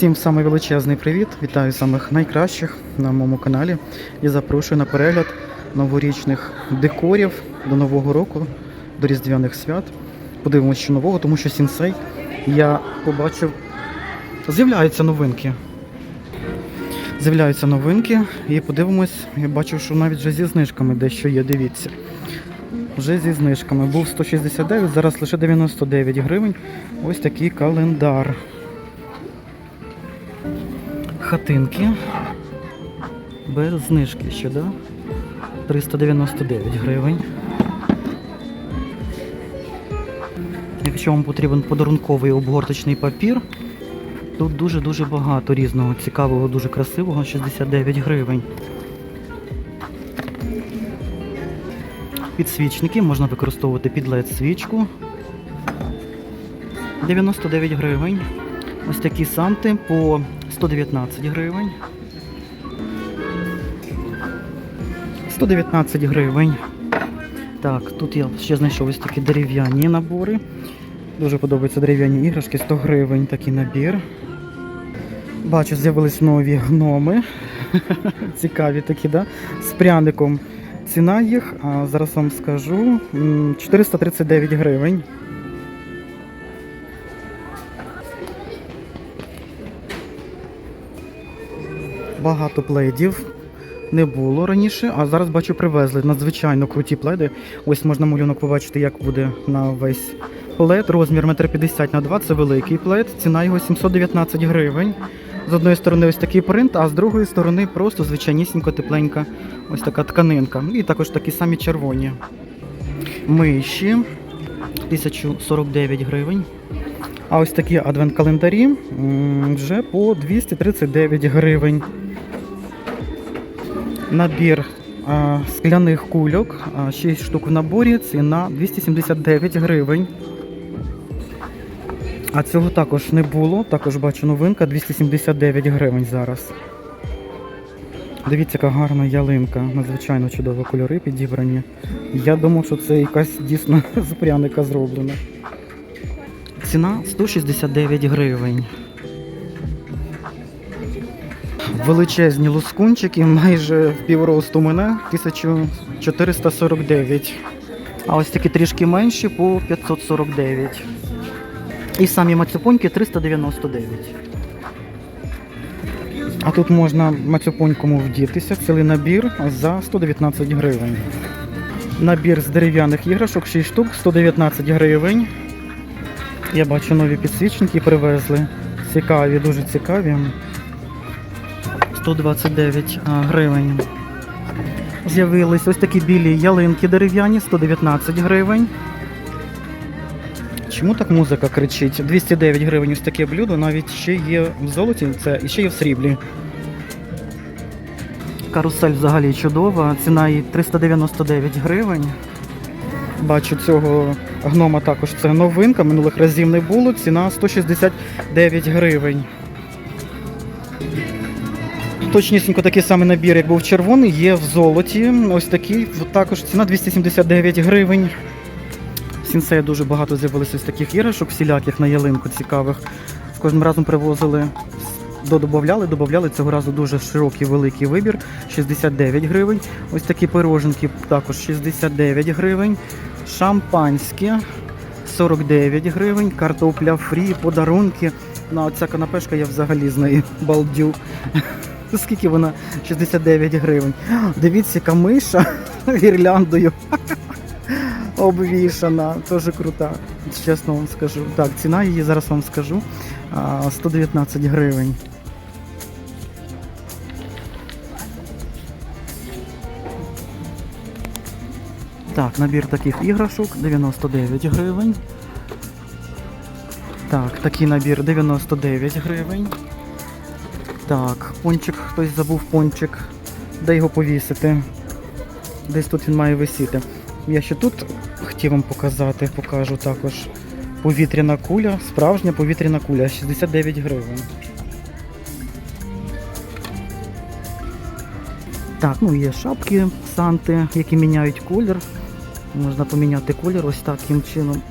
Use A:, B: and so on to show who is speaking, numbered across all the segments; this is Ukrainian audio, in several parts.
A: Всім самий величезний привіт! Вітаю самих найкращих на моєму каналі і запрошую на перегляд новорічних декорів до Нового року, до Різдвяних свят. Подивимось, що нового, тому що сінсей я побачив. З'являються новинки. З'являються новинки і подивимось, я бачу, що навіть вже зі знижками дещо є, дивіться. Вже зі знижками. Був 169, зараз лише 99 гривень. Ось такий календар. Хатинки. Без знижки ще, да? 399 гривень. Якщо вам потрібен подарунковий обгорточний папір, тут дуже-дуже багато різного, цікавого, дуже красивого, 69 гривень. Підсвічники можна використовувати під LED свічку. 99 гривень. Ось такі санти по 119 гривень. 119 гривень. Так, тут я ще знайшов ось такі дерев'яні набори. Дуже подобаються дерев'яні іграшки, 100 гривень такий набір. Бачу, з'явились нові гноми. Цікаві такі, да? З пряником. Ціна їх, а зараз вам скажу, 439 гривень. Багато пледів не було раніше, а зараз бачу привезли надзвичайно круті пледи. Ось можна малюнок побачити, як буде на весь плед. Розмір 1,50 на 2 це великий плед. Ціна його 719 гривень. З одної сторони ось такий принт, а з другої сторони просто звичайнісінько тепленька ось така тканинка. І також такі самі червоні. Миші 1049 гривень. А ось такі адвент-календарі вже по 239 гривень. Набір скляних кульок, 6 штук в наборі, ціна 279 гривень. А цього також не було, також бачу новинка 279 гривень зараз. Дивіться, яка гарна ялинка, надзвичайно чудові кольори підібрані. Я думав, що це якась дійсно з пряника зроблена. Ціна 169 гривень. Величезні лускунчики, майже в півросту мене 1449. А ось такі трішки менші по 549. І самі мацюпоньки 399. А тут можна мацюпонькому вдітися, цілий набір за 119 гривень. Набір з дерев'яних іграшок 6 штук, 119 гривень. Я бачу нові підсвічники привезли. Цікаві, дуже цікаві. 129 гривень. З'явились ось такі білі ялинки дерев'яні, 119 гривень. Чому так музика кричить? 209 гривень ось таке блюдо, навіть ще є в золоті, це і ще є в сріблі. Карусель взагалі чудова, ціна її 399 гривень. Бачу цього гнома також це новинка, минулих разів не було. Ціна 169 гривень. Точнісінько такий самий набір, як був червоний, є в золоті. Ось такий, також ціна 279 гривень. В Сінсея дуже багато з'явилося ось таких іграшок, всіляких на ялинку цікавих. З кожним разом привозили, додавали, додавали. Цього разу дуже широкий великий вибір. 69 гривень. Ось такі пироженки також 69 гривень. Шампанське 49 гривень. Картопля фрі, подарунки. Ну, а ця канапешка я взагалі з неї балдю. Скільки вона? 69 гривень. Дивіться, яка миша гірляндою обвішана. Дуже крута. Чесно вам скажу. Так, ціна її зараз вам скажу. 119 гривень. Так, набір таких іграшок 99 гривень. Так, такий набір 99 гривень. Так, пончик, хтось забув пончик. Де його повісити? Десь тут він має висіти. Я ще тут хотів вам показати, покажу також. Повітряна куля, справжня повітряна куля, 69 гривень. Так, ну є шапки Санти, які міняють колір. Можна поміняти колір ось таким чином.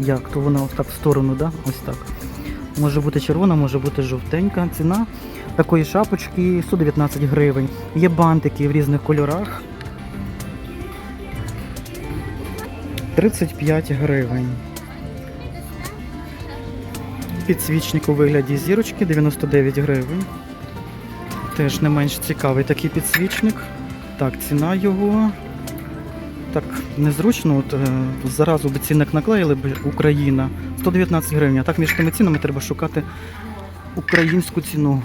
A: Як? То вона ось так в сторону, да? Ось так. Може бути червона, може бути жовтенька. Ціна такої шапочки 119 гривень. Є бантики в різних кольорах. 35 гривень. Підсвічник у вигляді зірочки 99 гривень. Теж не менш цікавий такий підсвічник. Так, ціна його. Так, незручно. От, е, заразу би цінник наклеїли б Україна 119 гривень. А так між тими цінами треба шукати українську ціну.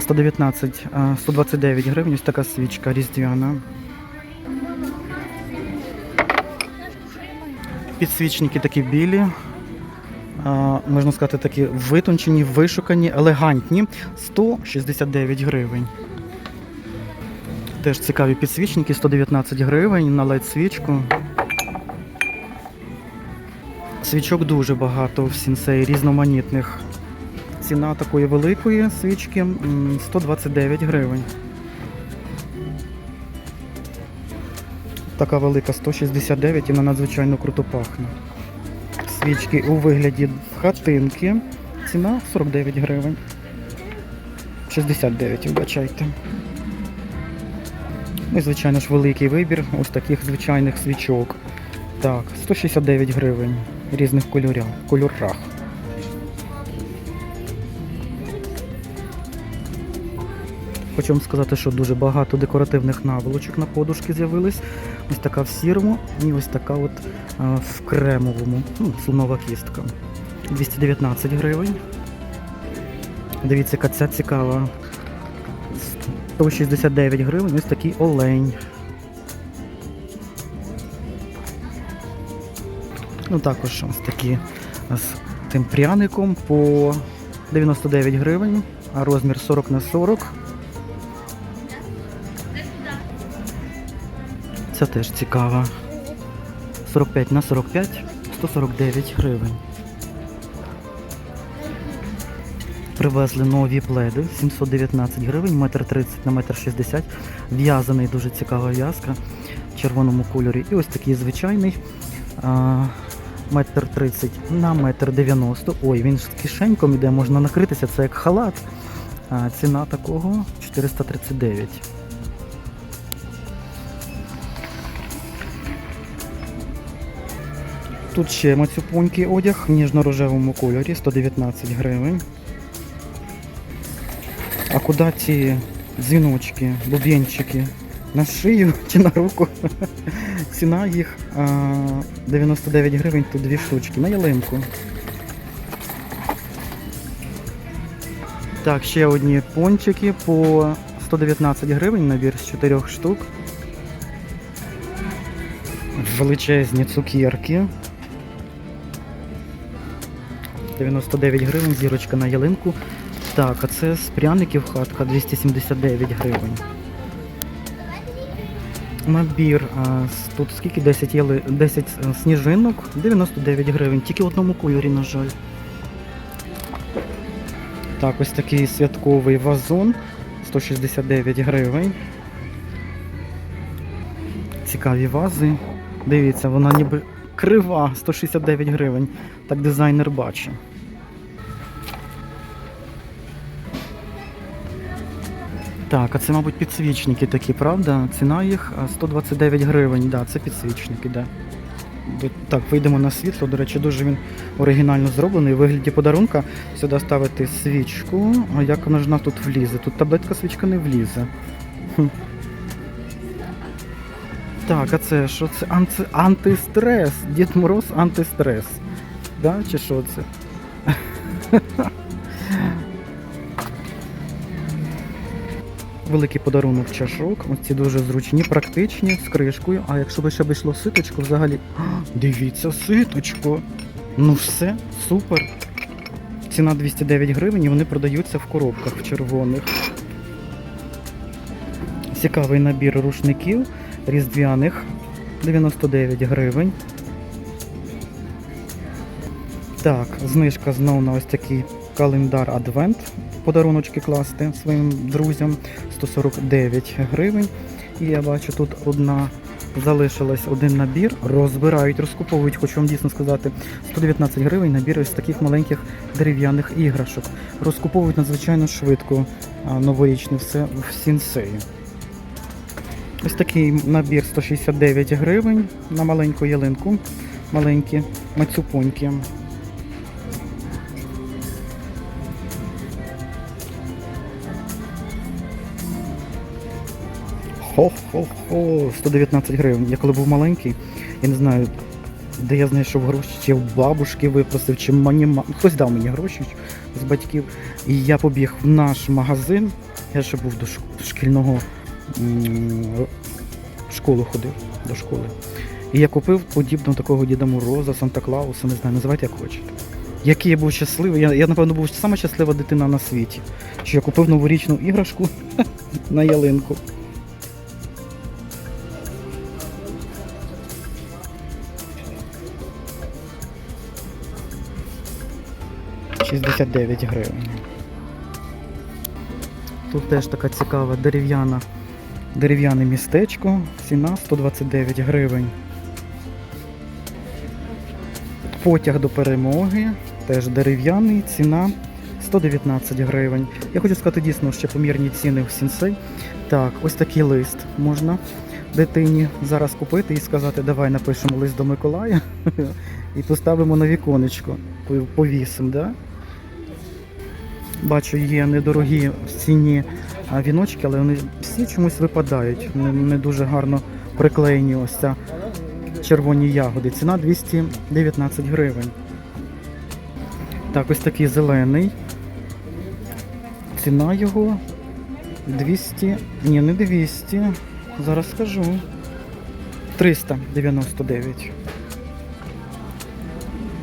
A: 119, 129 гривень, ось така свічка різдвяна. Підсвічники такі білі. Можна сказати, такі витончені, вишукані, елегантні. 169 гривень. Теж цікаві підсвічники, 119 гривень на LED свічку. Свічок дуже багато в сінсеї, різноманітних. Ціна такої великої свічки 129 гривень. Така велика 169 і вона надзвичайно круто пахне. Свічки у вигляді хатинки. Ціна 49 гривень. 69, вибачайте. Ну і, звичайно ж, великий вибір ось таких звичайних свічок. Так, 169 гривень різних кольорів, кольорах. Хочу вам сказати, що дуже багато декоративних наволочок на подушки з'явились. Ось така в сірому і ось така от а, в кремовому. Ну, слонова кістка. 219 гривень. Дивіться, яка ця цікава. 169 гривень, ось такий олень. Ну також ось такі з тим пряником по 99 гривень, а розмір 40 на 40. Це теж цікаво. 45 на 45, 149 гривень. Привезли нові пледи, 719 гривень, метр 30 на метр 60. В'язаний дуже цікава в'язка в червоному кольорі. І ось такий звичайний а, метр 30 на метр 90. Ой, він з кишеньком іде, можна накритися, це як халат. А, ціна такого 439. Тут ще мацюпонький одяг в ніжно-рожевому кольорі 119 гривень. Куди ці дзвіночки, бубенчики? На шию чи на руку? Ціна їх 99 гривень, тут дві штучки. На ялинку. Так, ще одні пончики по 119 гривень, набір з 4 штук. Величезні цукерки. 99 гривень, зірочка на ялинку. Так, а це з пряників хатка 279 гривень. Набір. А, тут скільки? 10, яли... 10 е, сніжинок, 99 гривень. Тільки в одному кольорі, на жаль. Так, ось такий святковий вазон 169 гривень. Цікаві вази. Дивіться, вона ніби крива 169 гривень. Так дизайнер бачить. Так, а це, мабуть, підсвічники такі, правда? Ціна їх 129 гривень. Да, це підсвічники, да. Так, вийдемо на світло. До речі, дуже він оригінально зроблений. У вигляді подарунка сюди ставити свічку. А як вона ж тут влізе? Тут таблетка свічка не влізе. Так, а це що це? Анти... Антистрес. Дід Мороз антистрес. Да? Чи що це? Великий подарунок чашок. Ось ці дуже зручні, практичні, з кришкою. А якщо би ще б йшло ситочко, взагалі. А, Дивіться, ситочко. Ну все, супер. Ціна 209 гривень і вони продаються в коробках в червоних. Цікавий набір рушників різдвяних 99 гривень. Так, знижка знову на ось такий календар Адвент. Подаруночки класти своїм друзям 149 гривень. І я бачу тут одна залишилось один набір, розбирають, розкуповують, хочу вам дійсно сказати, 119 гривень набір із таких маленьких дерев'яних іграшок. Розкуповують надзвичайно швидко новорічне все в сінсеї. Ось такий набір 169 гривень на маленьку ялинку, маленькі мацюпоньки. Хо-хо-хо, 119 гривень. Я коли був маленький, я не знаю, де я знайшов гроші, чи в бабушки випросив, чи мені ма- хтось дав мені гроші з батьків. І я побіг в наш магазин. Я ще був до шкільного школу ходив до школи. І я купив подібного такого Діда Мороза, Санта Клауса, не знаю, називайте як хочете. Який я був щасливий. Я, я напевно, був сама щаслива дитина на світі. Що я купив новорічну іграшку на ялинку. Шістдесят дев'ять гривень. Тут теж така цікава дерев'яна, дерев'яне містечко. Ціна 129 гривень. Потяг до перемоги. Теж дерев'яний, ціна 119 гривень. Я хочу сказати дійсно, що помірні ціни в сінсей. Так, ось такий лист можна дитині зараз купити і сказати, давай напишемо лист до Миколая і поставимо на віконечко, повісимо, да? Бачу, є недорогі в ціні віночки, але вони всі чомусь випадають. Не, дуже гарно приклеєні ось ця червоні ягоди. Ціна 219 гривень. Так, ось такий зелений. Ціна його 200. Ні, не 200. Зараз скажу. 399.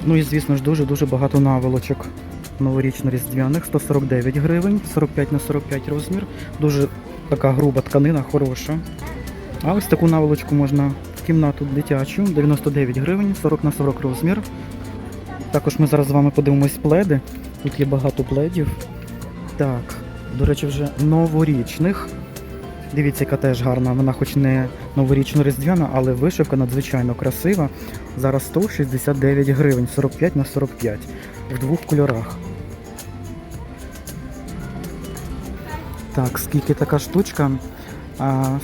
A: Ну і звісно ж дуже-дуже багато наволочок новорічно-різдвяних, 149 гривень, 45 на 45 розмір. Дуже така груба тканина, хороша. А ось таку наволочку можна в кімнату дитячу, 99 гривень, 40 на 40 розмір. Також ми зараз з вами подивимось пледи. Тут є багато пледів. Так, до речі, вже новорічних. Дивіться, яка теж гарна. Вона хоч не новорічно-різдвяна, але вишивка надзвичайно красива. Зараз 169 гривень, 45 на 45 в двох кольорах. Так, скільки така штучка?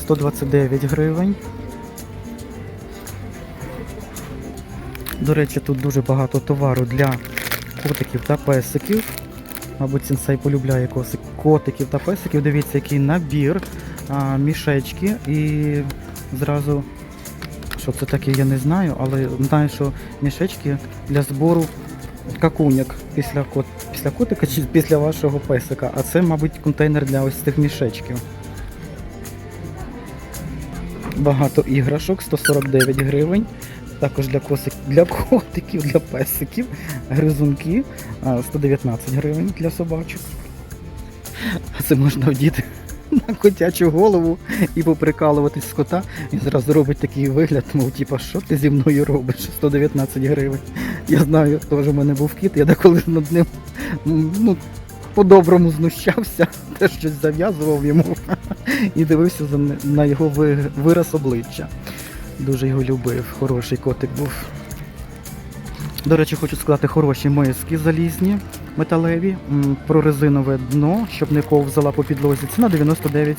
A: 129 гривень. До речі, тут дуже багато товару для котиків та песиків. Мабуть, сенсей полюбляє котиків та песиків. Дивіться, який набір, а, мішечки і зразу. Що це таке, я не знаю, але знаю, що мішечки для збору какуняк після, кот, після котика чи після вашого песика. А це, мабуть, контейнер для ось цих мішечків. Багато іграшок, 149 гривень. Також для, косик, для котиків, для песиків, гризунки, 119 гривень для собачок. А це можна вдіти на котячу голову і поприкалуватись з кота. І зразу робить такий вигляд, мов типа, що ти зі мною робиш? 119 гривень. Я знаю, теж у мене був кіт, я деколи над ним ну, по-доброму знущався, теж щось зав'язував йому і дивився на його вираз обличчя. Дуже його любив, хороший котик був. До речі, хочу сказати, хороші миски залізні, металеві, прорезинове дно, щоб не ковзала по підлозі. Ціна 99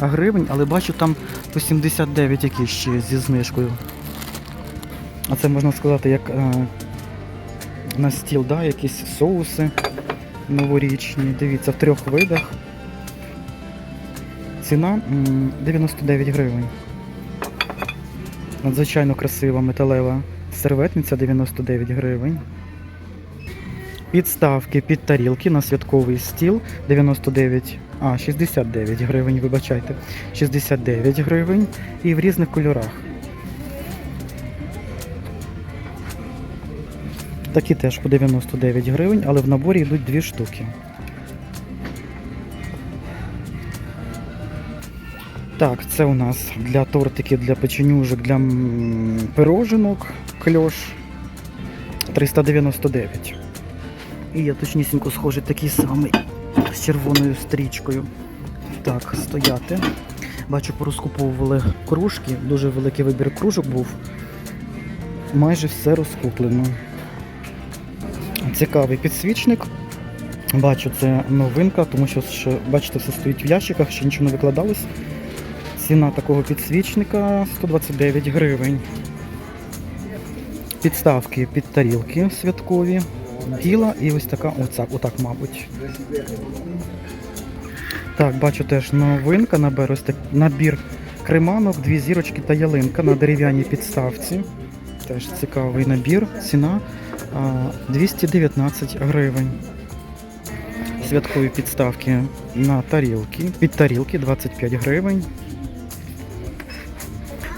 A: гривень, але бачу там по 79 якісь ще зі знижкою. А це можна сказати, як е, на стіл, да, якісь соуси новорічні. Дивіться, в трьох видах. Ціна 99 гривень. Надзвичайно красива металева серветниця 99 гривень. Підставки під тарілки на святковий стіл 99, а 69 гривень, вибачайте. 69 гривень і в різних кольорах. Такі теж по 99 гривень, але в наборі йдуть дві штуки. Так, це у нас для тортиків, для печенюжок, для м, пироженок кльош 399. І я точнісінько схожий такий самий з червоною стрічкою. Так, стояти. Бачу, порозкуповували кружки, дуже великий вибір кружок був. Майже все розкуплено. Цікавий підсвічник. Бачу, це новинка, тому що бачите, все стоїть в ящиках, ще нічого не викладалось. Ціна такого підсвічника 129 гривень. Підставки під тарілки святкові. Біла і ось така, оця, отак, мабуть. Так, бачу теж новинка, набер ось так, набір креманок, дві зірочки та ялинка на дерев'яній підставці. Теж цікавий набір. Ціна 219 гривень. Святкові підставки на тарілки. Під тарілки 25 гривень.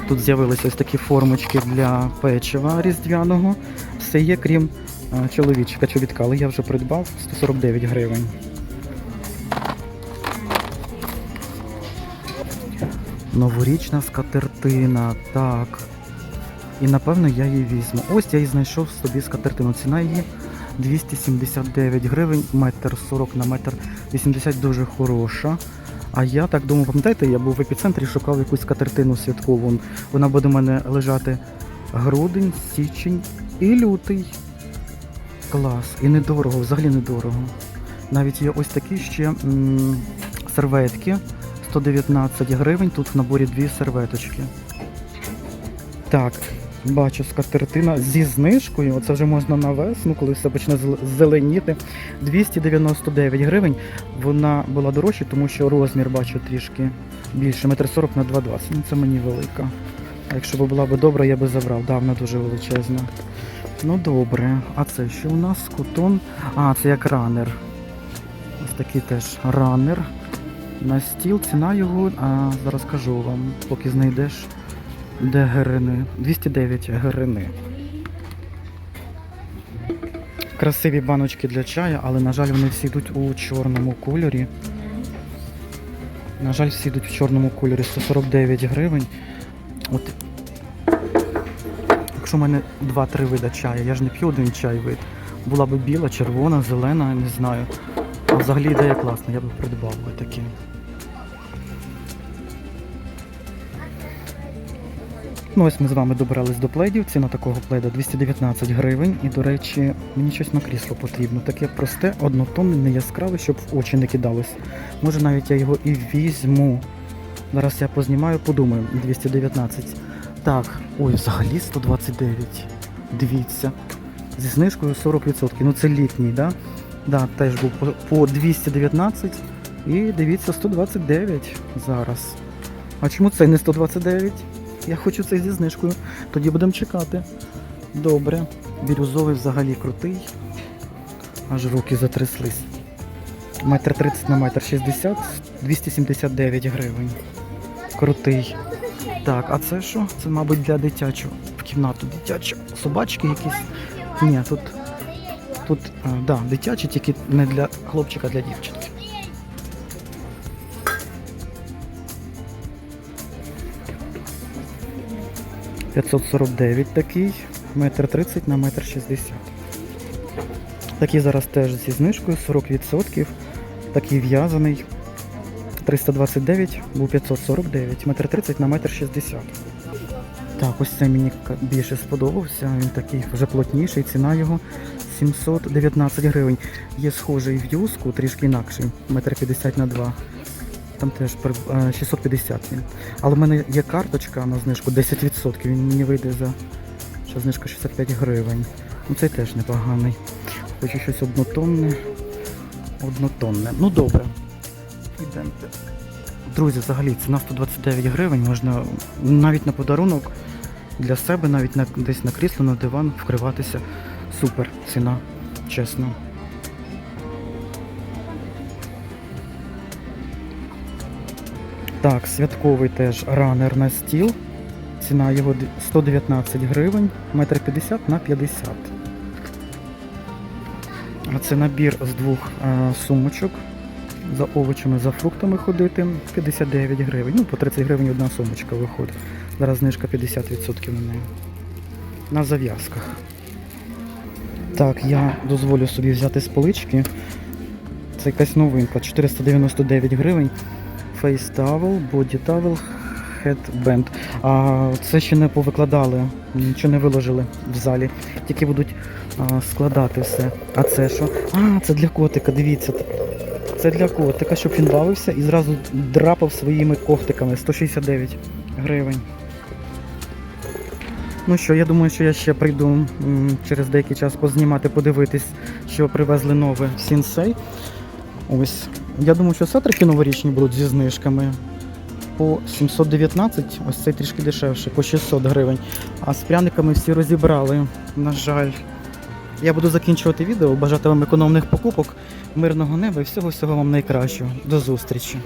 A: Тут з'явилися ось такі формочки для печива різдвяного. Все є, крім чоловічка чобітка, але я вже придбав 149 гривень. Новорічна скатертина, так. І напевно я її візьму. Ось я і знайшов собі скатертину. Ціна її 279 гривень, метр 40 на метр 80 дуже хороша. А я так думав, пам'ятаєте, я був в епіцентрі, шукав якусь скатертину святкову. Вона буде в мене лежати грудень, січень і лютий. Клас. І недорого, взагалі недорого. Навіть є ось такі ще м, серветки. 119 гривень, тут в наборі дві серветочки. Так, бачу скатертина зі знижкою. Оце вже можна на весну, коли все почне зеленіти. 299 гривень. Вона була дорожча, тому що розмір бачу трішки більше. Метр 40 на 2,20. Ну це мені велика. А якщо б була б добра, я би забрав. Да, вона дуже величезна. Ну добре. А це що у нас? Кутон. А, це як ранер. Ось такий теж ранер. На стіл ціна його, а зараз кажу вам, поки знайдеш де герини. 209 герини. Красиві баночки для чаю, але, на жаль, вони всі йдуть у чорному кольорі. На жаль, всі йдуть в чорному кольорі 149 гривень. От якщо в мене 2-3 вида чаю, я ж не п'ю один чай вид. Була б біла, червона, зелена, не знаю. А взагалі ідея класна, я б придбав би такі. Ну ось ми з вами добрались до пледів. Ціна такого пледа 219 гривень. І, до речі, мені щось на крісло потрібно. Таке просте, однотонне, не яскраве, щоб в очі не кидалось. Може навіть я його і візьму. Зараз я познімаю, подумаю. 219. Так, ой, взагалі 129. Дивіться. Зі знижкою 40%. Ну це літній, да? Да, теж був по, по 219 і дивіться 129 зараз. А чому це не 129? Я хочу цей зі знижкою. Тоді будемо чекати. Добре. Бірюзовий взагалі крутий. Аж руки затряслись. Метр 30 на метр 60, 279 гривень. Крутий. Так, а це що? Це, мабуть, для дитячого. В кімнату дитячу. Собачки якісь. Ні, тут. Тут, а, да, дитячі, тільки не для хлопчика, а для дівчинки. «549» такий, метр 30 на метр 60. Такий зараз теж зі знижкою 40%. Такий в'язаний. 329, був 549, метр 30 на метр 60. Так, ось це мені більше сподобався. Він такий вже плотніший, ціна його 719 гривень. Є схожий в юску, трішки інакший, метр 50 на 2. Там теж е, 650 він. Але в мене є карточка на знижку 10%. Він мені вийде за що знижка 65 гривень. Ну цей теж непоганий. Хочу щось однотонне. Однотонне. Ну добре. Ідемте. Друзі, взагалі ціна 129 гривень, можна навіть на подарунок для себе, навіть на, десь на крісло, на диван вкриватися. Супер ціна, чесно. Так, святковий теж ранер на стіл. Ціна його 119 гривень, метр 50 на 50. А це набір з двох е, сумочок. За овочами, за фруктами ходити 59 гривень. Ну, по 30 гривень одна сумочка виходить. Зараз знижка 50% на неї. На зав'язках. Так, я дозволю собі взяти з полички. Це якась новинка. 499 гривень. Face Towel, Body Towel, Headband. А це ще не повикладали, нічого не виложили в залі. Тільки будуть а, складати все. А це що? А, це для котика, дивіться. Це для котика, щоб він бавився і зразу драпав своїми когтиками. 169 гривень. Ну що, я думаю, що я ще прийду через деякий час познімати, подивитись, що привезли нове в Сінсей. Ось. Я думаю, що сатрики новорічні будуть зі знижками. По 719, ось цей трішки дешевше, по 600 гривень. А з пряниками всі розібрали, на жаль. Я буду закінчувати відео, бажати вам економних покупок, мирного неба і всього всього вам найкращого. До зустрічі!